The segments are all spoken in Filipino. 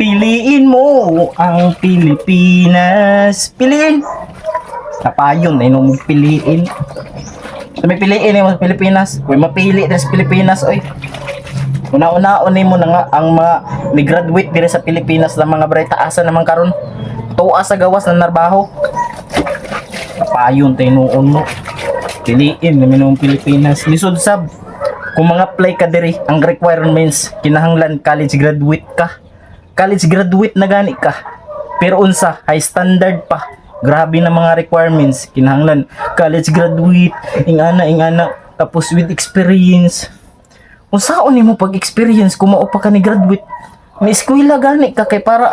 Piliin mo ang Pilipinas. Piliin. Kapayon, ay nung piliin. So may piliin sa Pilipinas. Kung mapili din sa Pilipinas, oy. Una-una ni mo na nga ang mga ni-graduate dire sa Pilipinas na mga bre taasa naman karon. Tuwa sa gawas ng narbaho. Kapayon tinuon mo. Piliin namin ng Pilipinas. Lisod sab. Kung mga apply ka diri, ang requirements kinahanglan college graduate ka. College graduate na gani ka. Pero unsa, high standard pa. Grabe na mga requirements. Kinahanglan college graduate, ingana ingana tapos with experience. Unsaon nimo pag experience kung mao pa ka ni graduate? May eskwela gani ka kay para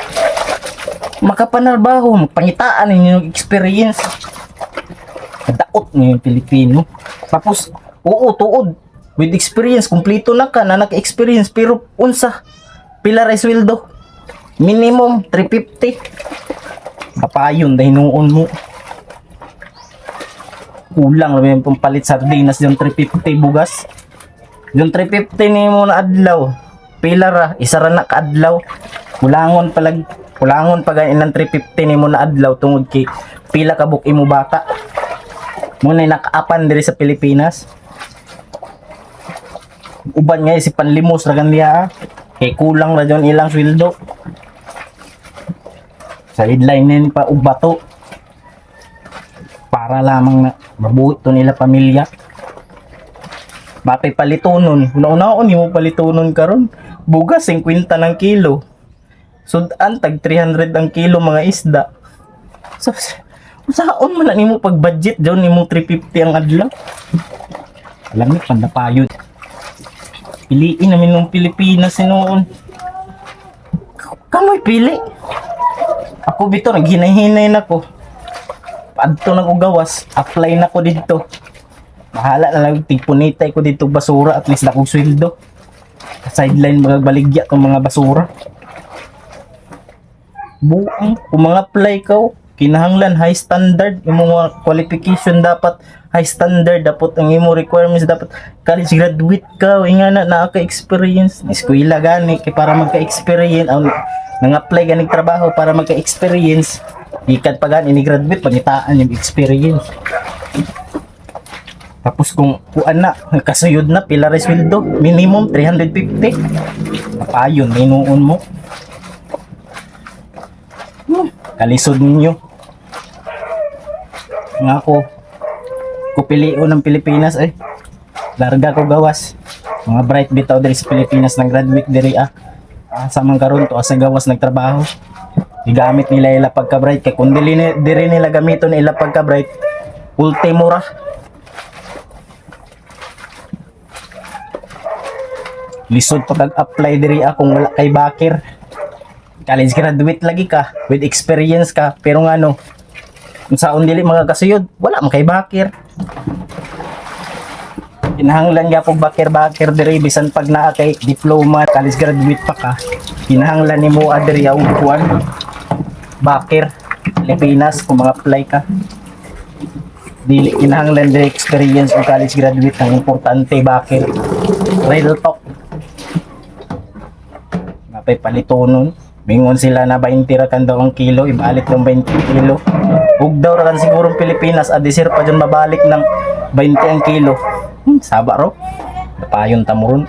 makapanarbaho, magpangitaan ninyo experience. Daot nga yung Pilipino. Tapos, oo, tuod. With experience, kumpleto na ka na naka-experience. Pero, unsa? Pila ray sweldo? Minimum, 350. Kapayon, dahil noon mo. Kulang lang yung pampalit sardinas yung 350 bugas. Yung 350 ni mo na adlaw. Pila ra, isa ra na kaadlaw. Kulangon palag kulangon pa ganin ng 350 ni mo na adlaw tungod kay pila ka buk imo bata. Muna nakaapan diri sa Pilipinas. Uban nga si panlimos ra gandiya. ah. Kay kulang ra dyon ilang sweldo. Sa headline nin pa ubato. Para lamang na mabuhi to nila pamilya. Mapay palitonon. Una-unaon mo palitonon karon. Bugas 50 ng kilo. Sudan tag 300 ang kilo mga isda. So, saan man na nimo pag budget daw nimo 350 ang adlaw. Alam ni pandapayod. Piliin namin ng Pilipinas noon. Kamoy pili. Ako bito naghinay-hinay na ko. Adto na ko apply na ko dito. Bahala na lang tigpunitay ko dito basura at least na kong sweldo. Sideline magbaligya tong mga basura. Buang kung mga apply ka kinahanglan high standard mga qualification dapat high standard dapat ang imo requirements dapat college graduate ka o nga na naa ka experience eskwela gani kay para magka experience ang nang apply ganig trabaho para magka experience ikat pa gani ni graduate pangitaan yung experience tapos kung kuan na, kasuyod na, pila rin sweldo, minimum 350. Papayon, minuon mo. Hmm, kalisod ninyo. Nga ako, kupiliu ng Pilipinas eh. Larga ko gawas. Mga bright bitaw diri sa Pilipinas nang graduate diri ah. ah sa mga karon to asa gawas nagtrabaho. Igamit nila ila pagka bright kay kun dili diri nila gamiton ila pagka bright ultimo ra. lisod pa kag-apply diri akong wala kay bakir. College graduate lagi ka, with experience ka, pero nga saon dili mga kasuyod, wala man kay bakir. Kinahanglan nga pog bakir-bakir diri bisan pag naa kay diploma, college graduate pa ka. Kinahanglan nimo adiri ang kuan bakir Pilipinas kung mga apply ka. Dili kinahanglan diri experience o college graduate ang importante bakir. Real talk napay palitonon mingon sila na 20 ra kan daw ang kilo ibalik ng 20 kilo. Ug daw ra kan siguro Pilipinas adisir pa dyan mabalik ng 20 ang kilo. Hmm, saba ro. Napayon tamuron